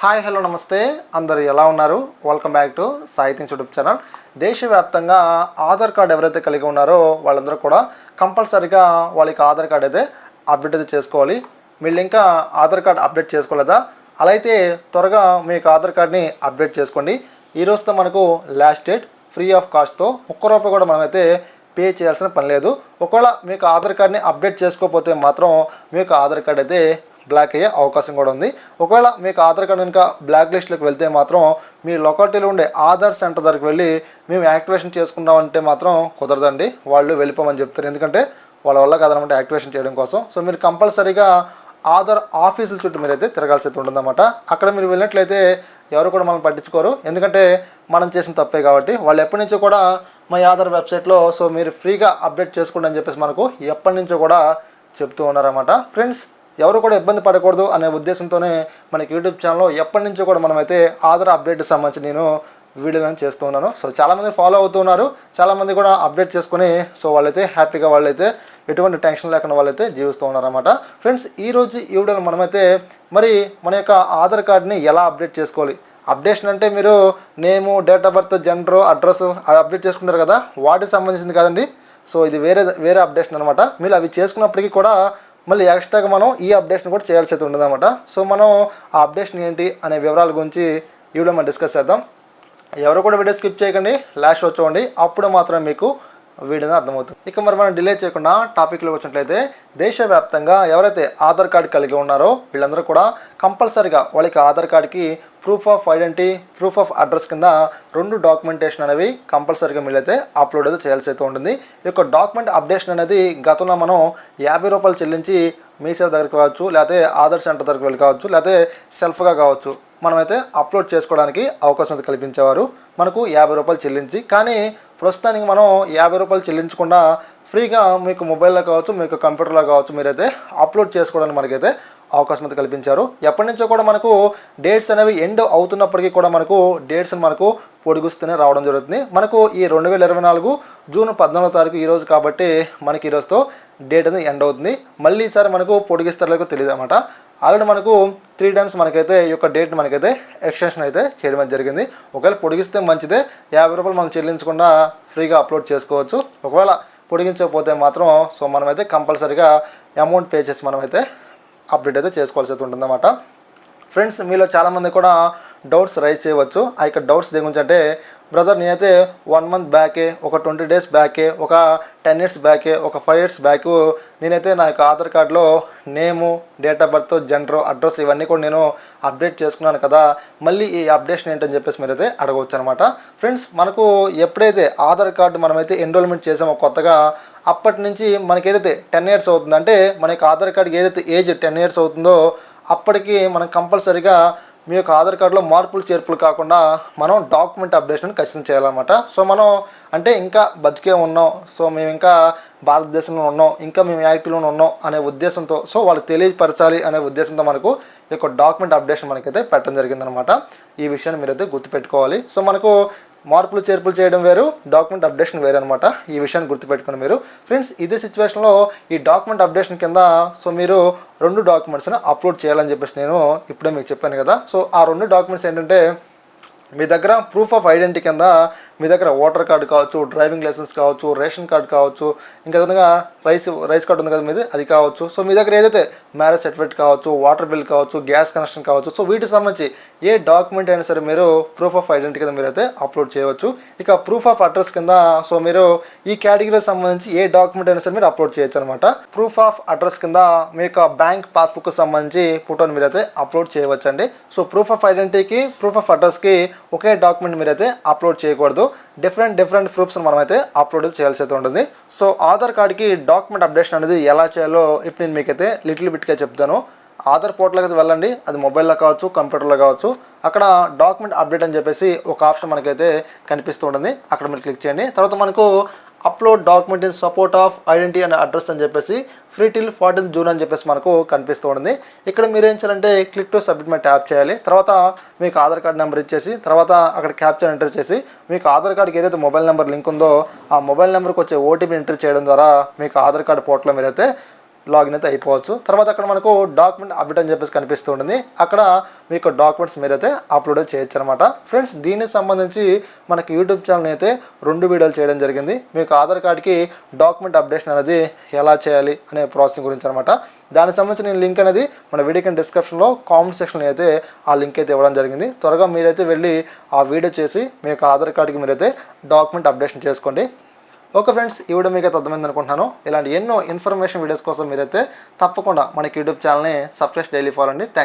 Hi hello నమస్తే. అందరు ఎలా ఉన్నారు? Welcome back to Sahityam YouTube channel. దేశవ్యాప్తంగా ఆధార్ కార్డ్ ఎవరైతే కలిగి ఉన్నారో వాళ్ళందరూ కూడా కంపల్సరీగా వాళ్ళకి ఆధార్ కార్డ్ అయితే అప్డేట్ అయితే చేసుకోవాలి. మీరు ఇంకా ఆధార్ కార్డ్ అప్డేట్ చేసుకోలేదా? అలా అయితే త్వరగా మీకు ఆధార్ కార్డ్ని అప్డేట్ చేసుకోండి. ఈ రోజుతో మనకు లాస్ట్ డేట్ ఫ్రీ ఆఫ్ కాస్ట్తో ఒక్క రూపాయి కూడా మనమైతే పే చేయాల్సిన పని లేదు. ఒకవేళ మీకు ఆధార్ కార్డ్ని అప్డేట్ చేసుకోకపోతే మాత్రం మీకు ఆధార్ కార్డ్ అయితే బ్లాక్ అయ్యే అవకాశం కూడా ఉంది. ఒకవేళ మీకు ఆధార్ కార్డు కనుక బ్లాక్ లిస్ట్లోకి వెళ్తే మాత్రం మీ లొకాలిటీలో ఉండే ఆధార్ సెంటర్ దగ్గరికి వెళ్ళి మేము యాక్టివేషన్ చేసుకుందామంటే మాత్రం కుదరదండి. వాళ్ళు వెళ్ళిపోమని చెప్తారు. ఎందుకంటే వాళ్ళ వల్ల కాదనమాట యాక్టివేషన్ చేయడం కోసం. సో మీరు కంపల్సరీగా ఆధార్ ఆఫీసుల చుట్టూ మీరైతే తిరగాల్సి అయితే ఉంటుందన్నమాట. అక్కడ మీరు వెళ్ళినట్లయితే ఎవరు కూడా మనం పట్టించుకోరు. ఎందుకంటే మనం చేసిన తప్పే కాబట్టి. వాళ్ళు ఎప్పటి నుంచో కూడా మా ఆధార్ వెబ్సైట్లో సో మీరు ఫ్రీగా అప్డేట్ చేసుకోండి అని చెప్పేసి మనకు ఎప్పటి నుంచో కూడా చెప్తూ ఉన్నారన్నమాట. ఫ్రెండ్స్ ఎవరు కూడా ఇబ్బంది పడకూడదు అనే ఉద్దేశంతోనే మనకి యూట్యూబ్ ఛానల్లో ఎప్పటి నుంచో కూడా మనమైతే ఆధార్ అప్డేట్ సంబంధించి నేను వీడియోలను చేస్తూ ఉన్నాను. సో చాలామంది ఫాలో అవుతున్నారు చాలామంది కూడా అప్డేట్ చేసుకుని సో వాళ్ళైతే హ్యాపీగా వాళ్ళైతే ఎటువంటి టెన్షన్ లేకుండా వాళ్ళైతే జీవిస్తూ ఉన్నారన్నమాట. ఫ్రెండ్స్ ఈ రోజు ఈ వీడియోలో మనమైతే మరి మన యొక్క ఆధార్ కార్డ్ని ఎలా అప్డేట్ చేసుకోవాలి? అప్డేషన్ అంటే మీరు name date of birth gender address update చేసుకుంటారు కదా? వాటికి సంబంధించింది కాదండి. సో ఇది వేరే వేరే అప్డేషన్ అనమాట మీరు అవి చేసుకున్నప్పటికీ కూడా మళ్ళీ ఎక్స్ట్రాగా మనం ఈ అప్డేషన్ కూడా చేయాల్సి అయితే ఉండదన్నమాట. సో మనం ఆ అప్డేషన్ ఏంటి అనే వివరాల గురించి ఈ వీడియో మనం డిస్కస్ చేద్దాం. ఎవరు కూడా వీడియో స్కిప్ చేయకండి లాస్ట్ వచ్చి చూడండి. అప్పుడు మాత్రం మీకు వీడియో అర్థమవుతుంది. ఇక మరి మనం డిలే చేయకుండా టాపిక్లో వచ్చినట్లయితే దేశవ్యాప్తంగా ఎవరైతే ఆధార్ కార్డు కలిగి ఉన్నారో వీళ్ళందరూ కూడా కంపల్సరీగా వాళ్ళకి ఆధార్ కార్డుకి proof of identity proof of address కింద రెండు డాక్యుమెంటేషన్ అనేవి కంపల్సరీగా మీరైతే అప్లోడ్ అయితే చేయాల్సి అయితే ఉంటుంది. ఈ యొక్క డాక్యుమెంట్ అప్డేషన్ అనేది గతంలో మనం యాభై రూపాయలు చెల్లించి మీసేవ దగ్గరికి కావచ్చు లేకపోతే ఆధార్ సెంటర్ దగ్గరికి వెళ్ళి కావచ్చు లేకపోతే సెల్ఫ్గా కావచ్చు. మనమైతే అప్లోడ్ చేసుకోవడానికి అవకాశం అయితే కల్పించేవారు. మనకు యాభై రూపాయలు చెల్లించి కానీ ప్రస్తుతానికి మనం యాభై రూపాయలు చెల్లించకుండా ఫ్రీగా మీకు మొబైల్లో కావచ్చు మీకు కంప్యూటర్లో కావచ్చు మీరైతే అప్లోడ్ చేసుకోవడానికి మనకైతే అవకాశం అయితే కల్పించారు. ఎప్పటి నుంచో కూడా మనకు డేట్స్ అనేవి ఎండ్ అవుతున్నప్పటికీ కూడా మనకు డేట్స్ మనకు పొడిగిస్తూనే రావడం జరుగుతుంది. మనకు ఈ రెండు వేల ఇరవై నాలుగు జూన్ పద్నాలుగో తారీఖు ఈరోజు కాబట్టి మనకి ఈరోజుతో డేట్ అనేది ఎండ్ అవుతుంది. మళ్ళీ ఈసారి మనకు పొడిగిస్తారో తెలియదు అనమాట ఆల్రెడీ మనకు త్రీ టైమ్స్ మనకైతే ఈ యొక్క డేట్ మనకైతే ఎక్స్టెన్షన్ అయితే చేయడం అయితే జరిగింది. ఒకవేళ పొడిగిస్తే మంచిదే. యాభై రూపాయలు మనం చెల్లించకుండా ఫ్రీగా అప్లోడ్ చేసుకోవచ్చు. ఒకవేళ పొడిగించకపోతే మాత్రం సో మనమైతే కంపల్సరీగా అమౌంట్ పే చేసి మనమైతే అప్డేట్ అయితే చేసుకోవాల్సి అయితే ఉంటుందన్నమాట. ఫ్రెండ్స్ మీలో చాలామంది కూడా డౌట్స్ రైజ్ చేయవచ్చు. ఆ యొక్క డౌట్స్ దేని గురించి అంటే బ్రదర్ నేనైతే వన్ మంత్ బ్యాకే ఒక ట్వంటీ డేస్ బ్యాకే ఒక టెన్ ఇయర్స్ బ్యాకే ఒక ఫైవ్ ఇయర్స్ బ్యాక్ నేనైతే నా యొక్క ఆధార్ కార్డులో name date of birth gender address ఇవన్నీ కూడా నేను అప్డేట్ చేసుకున్నాను కదా. మళ్ళీ ఈ అప్డేషన్ ఏంటని చెప్పేసి మీరైతే అడగవచ్చు అనమాట ఫ్రెండ్స్ మనకు ఎప్పుడైతే ఆధార్ కార్డు మనమైతే ఎన్రోల్మెంట్ చేసామో కొత్తగా అప్పటి నుంచి మనకి ఏదైతే టెన్ ఇయర్స్ అవుతుందంటే మనకి ఆధార్ కార్డుకి ఏదైతే ఏజ్ టెన్ ఇయర్స్ అవుతుందో అప్పటికి మనం కంపల్సరీగా మీ యొక్క ఆధార్ కార్డులో మార్పులు చేర్పులు కాకుండా మనం డాక్యుమెంట్ అప్డేషన్ ఖచ్చితంగా చేయాలన్నమాట. సో మనం అంటే ఇంకా బతికే ఉన్నాం. సో మేము ఇంకా భారతదేశంలో ఉన్నాం ఇంకా మేము యాక్టివ్లో ఉన్నాం అనే ఉద్దేశంతో సో వాళ్ళకి తెలియపరచాలి అనే ఉద్దేశంతో మనకు ఈ యొక్క డాక్యుమెంట్ అప్డేషన్ మనకైతే పెట్టడం జరిగిందనమాట ఈ విషయాన్ని మీరైతే గుర్తుపెట్టుకోవాలి. సో మనకు మార్పులు చేర్పులు చేయడం వేరు డాక్యుమెంట్ అప్డేషన్ వేరు అనమాట ఈ విషయాన్ని గుర్తుపెట్టుకుని మీరు. ఫ్రెండ్స్ ఇదే సిచ్యువేషన్లో ఈ డాక్యుమెంట్ అప్డేషన్ కింద సో మీరు రెండు డాక్యుమెంట్స్ని అప్లోడ్ చేయాలని చెప్పేసి నేను ఇప్పుడే మీకు చెప్పాను కదా. సో ఆ రెండు డాక్యుమెంట్స్ ఏంటంటే మీ దగ్గర ప్రూఫ్ ఆఫ్ ఐడెంటిటీ కింద మీ దగ్గర ఓటర్ కార్డు కావచ్చు డ్రైవింగ్ లైసెన్స్ కావచ్చు రేషన్ కార్డు కావచ్చు ఇంకా విధంగా రైస్ రైస్ కార్డు ఉంది కదా మీది అది కావచ్చు. సో మీ దగ్గర ఏదైతే మ్యారేజ్ సర్టిఫికేట్ కావచ్చు వాటర్ బిల్ కావచ్చు గ్యాస్ కనెక్షన్ కావచ్చు. సో వీటికి సంబంధించి ఏ డాక్యుమెంట్ అయినా సరే మీరు ప్రూఫ్ ఆఫ్ ఐడెంటిటీ కింద మీరైతే అప్లోడ్ చేయవచ్చు. ఇక ప్రూఫ్ ఆఫ్ అడ్రస్ కింద సో మీరు ఈ కేటగిరీకి సంబంధించి ఏ డాక్యుమెంట్ అయినా సరే మీరు అప్లోడ్ చేయొచ్చు అనమాట ప్రూఫ్ ఆఫ్ అడ్రస్ కింద మీ యొక్క బ్యాంక్ పాస్బుక్ సంబంధించి ఫోటోని మీరైతే అప్లోడ్ చేయవచ్చండి. సో ప్రూఫ్ ఆఫ్ ఐడెంటిటీకి ప్రూఫ్ ఆఫ్ అడ్రస్కి ఒకే డాక్యుమెంట్ మీరైతే అప్లోడ్ చేయకూడదు. డిఫరెంట్ డిఫరెంట్ ప్రూఫ్స్ మనమైతే అప్లోడ్ చేయాల్సి అయితే ఉంటుంది. సో ఆధార్ కార్డ్కి డాక్యుమెంట్ అప్డేషన్ అనేది ఎలా చేయాలో ఇప్పుడు నేను మీకైతే లిటిల్ బిట్గా చెప్తాను. ఆధార్ పోర్టల్కి అయితే వెళ్ళండి. అది మొబైల్లో కావచ్చు కంప్యూటర్లో కావచ్చు. అక్కడ డాక్యుమెంట్ అప్డేట్ అని చెప్పేసి ఒక ఆప్షన్ మనకైతే కనిపిస్తూ ఉంటుంది. అక్కడ మీరు క్లిక్ చేయండి. తర్వాత మనకు upload document in support of identity and address అని చెప్పేసి ఫ్రీ టిల్ ఫార్టీన్ జూన్ అని చెప్పేసి మనకు కనిపిస్తూ ఉంటుంది. ఇక్కడ మీరు ఏం చేయాలంటే click to submit my tap చేయాలి. తర్వాత మీకు ఆధార్ కార్డ్ నెంబర్ ఇచ్చేసి తర్వాత అక్కడ క్యాప్చర్ ఎంటర్ చేసి మీకు ఆధార్ కార్డ్కి ఏదైతే మొబైల్ నెంబర్ లింక్ ఉందో ఆ మొబైల్ నెంబర్కి వచ్చే ఓటీపీ ఎంటర్ చేయడం ద్వారా మీకు ఆధార్ కార్డ్ పోర్టల్ మీరైతే లాగిన్ అయితే అయిపోవచ్చు. తర్వాత అక్కడ మనకు డాక్యుమెంట్ అప్డేట్ అని చెప్పేసి కనిపిస్తూ ఉంటుంది. అక్కడ మీకు డాక్యుమెంట్స్ మీరైతే అప్లోడ్ చేయొచ్చు అనమాట ఫ్రెండ్స్ దీనికి సంబంధించి మనకి యూట్యూబ్ ఛానల్ అయితే రెండు వీడియోలు చేయడం జరిగింది. మీకు ఆధార్ కార్డ్కి డాక్యుమెంట్ అప్డేషన్ అనేది ఎలా చేయాలి అనే ప్రాసెసింగ్ గురించి అనమాట. దానికి సంబంధించిన లింక్ అనేది మన వీడియో కింద డిస్క్రిప్షన్లో కామెంట్ సెక్షన్లో అయితే ఆ లింక్ అయితే ఇవ్వడం జరిగింది. త్వరగా మీరైతే వెళ్ళి ఆ వీడియో చేసి మీ యొక్క ఆధార్ కార్డ్కి మీరైతే డాక్యుమెంట్ అప్డేషన్ చేసుకోండి. ఓకే ఫ్రెండ్స్ ఈ వీడియో మీకు అర్థమైంది అనుకుంటున్నాను. ఇలాంటి ఎన్నో ఇన్ఫర్మేషన్ వీడియోస్ కోసం మీరైతే తప్పకుండా మనకి యూట్యూబ్ ఛానల్ని సబ్స్క్రైబ్ డైలీ ఫాలో అండి థ్యాంక్స్